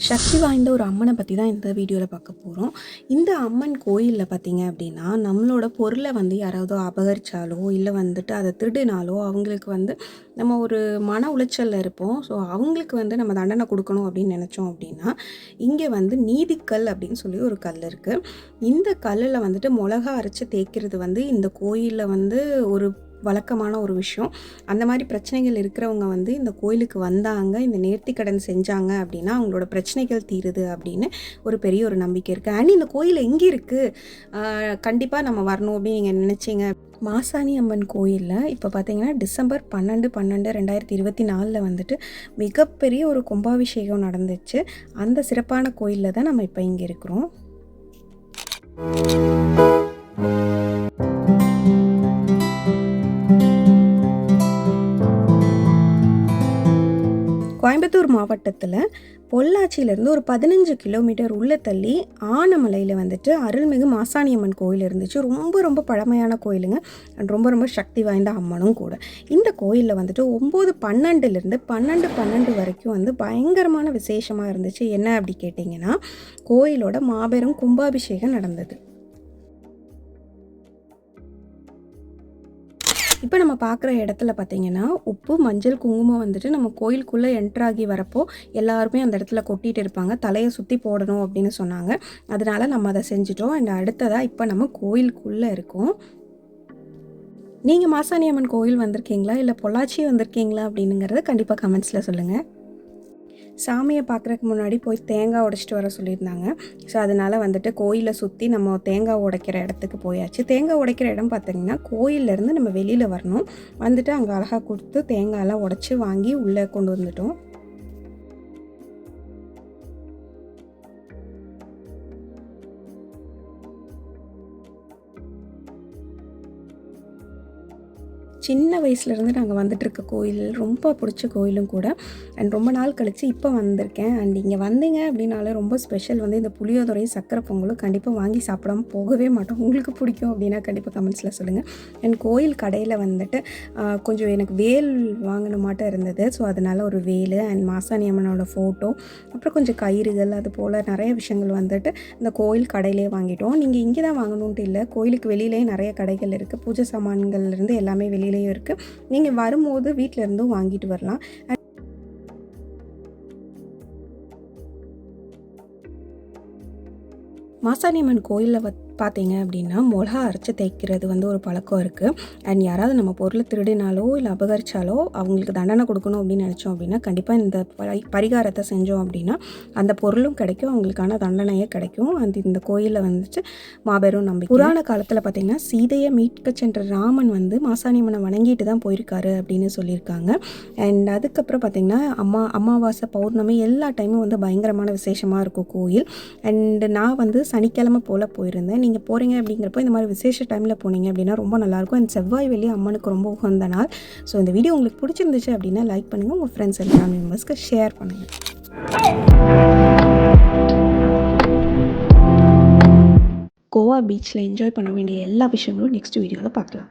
சக்தி வாய்ந்த ஒரு அம்மனை பற்றி தான் இந்த வீடியோவில் பார்க்க போகிறோம் இந்த அம்மன் கோயிலில் பார்த்தீங்க அப்படின்னா நம்மளோட பொருளை வந்து யாராவது அபகரித்தாலோ இல்லை வந்துட்டு அதை திருடினாலோ அவங்களுக்கு வந்து நம்ம ஒரு மன உளைச்சலில் இருப்போம். ஸோ அவங்களுக்கு வந்து நம்ம தண்டனை கொடுக்கணும் அப்படின்னு நினச்சோம் அப்படின்னா இங்கே வந்து நீதிக்கல் அப்படின்னு சொல்லி ஒரு கல் இருக்குது இந்த கல்லில் வந்துட்டு மிளகா அரைச்சி தேய்க்கிறது வந்து இந்த கோயிலில் வந்து ஒரு வழக்கமான ஒரு விஷயம். அந்த மாதிரி பிரச்சனைகள் இருக்கிறவங்க வந்து இந்த கோயிலுக்கு வந்தாங்க இந்த நேர்த்தி கடன் செஞ்சாங்க அப்படின்னா அவங்களோட பிரச்சனைகள் தீருது அப்படின்னு ஒரு பெரிய ஒரு நம்பிக்கை இருக்குது அண்ட் இந்த கோயில் எங்கே இருக்குது கண்டிப்பாக நம்ம வரணும் அப்படின்னு நீங்கள் நினச்சிங்க. மாசாணி அம்மன் கோயிலில் இப்போ பார்த்தீங்கன்னா டிசம்பர் பன்னெண்டு பன்னெண்டு ரெண்டாயிரத்தி இருபத்தி நாலில் வந்துட்டு மிகப்பெரிய ஒரு கும்பாபிஷேகம் நடந்துச்சு. அந்த சிறப்பான கோயிலில் தான் நம்ம இப்போ இங்கே இருக்கிறோம். கோயம்புத்தூர் மாவட்டத்தில் பொள்ளாச்சியிலேருந்து ஒரு பதினஞ்சு கிலோமீட்டர் உள்ளே தள்ளி ஆனமலையில் வந்துட்டு அருள்மிகு மாசாணியம்மன் கோயில் இருந்துச்சு. ரொம்ப ரொம்ப பழமையான கோயிலுங்க. அண்ட் ரொம்ப ரொம்ப சக்தி வாய்ந்த அம்மனும் கூட. இந்த கோயிலில் வந்துட்டு ஒம்பது பன்னெண்டுலேருந்து பன்னெண்டு பன்னெண்டு வரைக்கும் வந்து பயங்கரமான விசேஷமாக இருந்துச்சு. என்ன அப்படி கேட்டிங்கன்னா கோயிலோட மாபெரும் கும்பாபிஷேகம் நடந்தது. இப்போ நம்ம பார்க்குற இடத்துல பார்த்தீங்கன்னா உப்பு மஞ்சள் குங்குமம் வந்துட்டு நம்ம கோயிலுக்குள்ளே என்ட்ராகி வரப்போ எல்லாருமே அந்த இடத்துல கொட்டிகிட்டு இருப்பாங்க. தலையை சுற்றி போடணும் அப்படின்னு சொன்னாங்க. அதனால நம்ம அதை செஞ்சிட்டோம். அண்ட் அடுத்ததாக இப்போ நம்ம கோயிலுக்குள்ளே இருக்கோம். நீங்கள் மாசாணி அம்மன் கோயில் வந்திருக்கீங்களா? இல்லை பொள்ளாச்சி வந்திருக்கீங்களா? அப்படிங்கிறத கண்டிப்பாக கமெண்ட்ஸில் சொல்லுங்கள் சாமியை பார்க்குறதுக்கு முன்னாடி போய் தேங்காய் உடைச்சிட்டு வர சொல்லியிருந்தாங்க. ஸோ அதனால் வந்துட்டு கோயிலை சுற்றி நம்ம தேங்காய் உடைக்கிற இடத்துக்கு போயாச்சு. தேங்காய் உடைக்கிற இடம் பார்த்திங்கன்னா கோயிலேருந்து நம்ம வெளியில் வரணும். வந்துட்டு அங்கே அழகாக கொடுத்து தேங்காயெல்லாம் உடச்சி வாங்கி உள்ளே கொண்டு வந்துட்டோம். சின்ன வயசுலேருந்து நாங்கள் வந்துட்டுருக்க கோயில் ரொம்ப பிடிச்ச கோயிலும் கூட. அண்ட் ரொம்ப நாள் கழித்து இப்போ வந்திருக்கேன். அண்ட் இங்கே வந்தீங்க அப்படின்னாலே ரொம்ப ஸ்பெஷல் வந்து இந்த புளியோதரையும் சக்கரை பொங்கலும் கண்டிப்பாக வாங்கி சாப்பிடாம போகவே மாட்டோம். உங்களுக்கு பிடிக்கும் அப்படின்னா கண்டிப்பாக கமெண்ட்ஸில் சொல்லுங்கள் அண்ட் கோயில் கடையில் வந்துட்டு கொஞ்சம் எனக்கு வேல் வாங்கின மாட்டம் இருந்தது. ஸோ அதனால் ஒரு வேல் அண்ட் மாசாணி அம்மனோட ஃபோட்டோ அப்புறம் கொஞ்சம் கயிறுகள் அது போல் நிறைய விஷயங்கள் வந்துட்டு இந்த கோயில் கடையிலே வாங்கிட்டோம். நீங்கள் இங்கே தான் வாங்கணுன்ட்டு இல்லை கோயிலுக்கு வெளியிலே நிறைய கடைகள் இருக்குது பூஜை சாமான்கள்லேருந்து எல்லாமே வெளியே கடையிலையும் இருக்குது நீங்கள் வரும்போது வீட்டிலேருந்தும் வாங்கிட்டு வரலாம். மாசாணியம்மன் கோயிலில் பார்த்தீங்க அப்படின்னா மிளகா அரைச்சி தைக்கிறது வந்து ஒரு பழக்கம் இருக்குது அண்ட் யாராவது நம்ம பொருளை திருடினாலோ இல்லை அபகரித்தாலோ அவங்களுக்கு தண்டனை கொடுக்கணும் அப்படின்னு நினச்சோம் அப்படின்னா கண்டிப்பாக இந்த பரிகாரத்தை செஞ்சோம் அப்படின்னா அந்த பொருளும் கிடைக்கும் அவங்களுக்கான தண்டனையே கிடைக்கும். அந்த இந்த கோயிலில் வந்துட்டு மாபெரும் நம்பிக்கை. புராண காலத்தில் பார்த்திங்கன்னா சீதையை மீட்க சென்ற ராமன் வந்து மாசாணியம்மனை வணங்கிட்டு தான் போயிருக்காரு அப்படின்னு சொல்லியிருக்காங்க. அண்ட் அதுக்கப்புறம் பார்த்திங்கன்னா அம்மா அமாவாசை பௌர்ணமி எல்லா டைமும் வந்து பயங்கரமான விசேஷமாக இருக்கும் கோயில். அண்ட் நான் வந்து சனிக்கிழமை போல் போயிருந்தேன். நீங்கள் போகிறீங்க அப்படிங்கிறப்போ இந்த மாதிரி விசேஷ டைமில் போனீங்க அப்படின்னா ரொம்ப நல்லாயிருக்கும். அண்ட் செவ்வாய் வெளியே அம்மனுக்கு ரொம்ப உகந்த நாள். ஸோ இந்த வீடியோ உங்களுக்கு பிடிச்சிருந்துச்சு அப்படின்னா லைக் பண்ணுங்கள் உங்கள் ஃப்ரெண்ட்ஸ் அண்ட் ஃபேமிலி மெம்பர்ஸ்க்கு ஷேர் பண்ணுங்கள் கோவா பீச்சில் என்ஜாய் பண்ண வேண்டிய எல்லா விஷயங்களும் நெக்ஸ்ட் வீடியோவில் பார்க்கலாம்.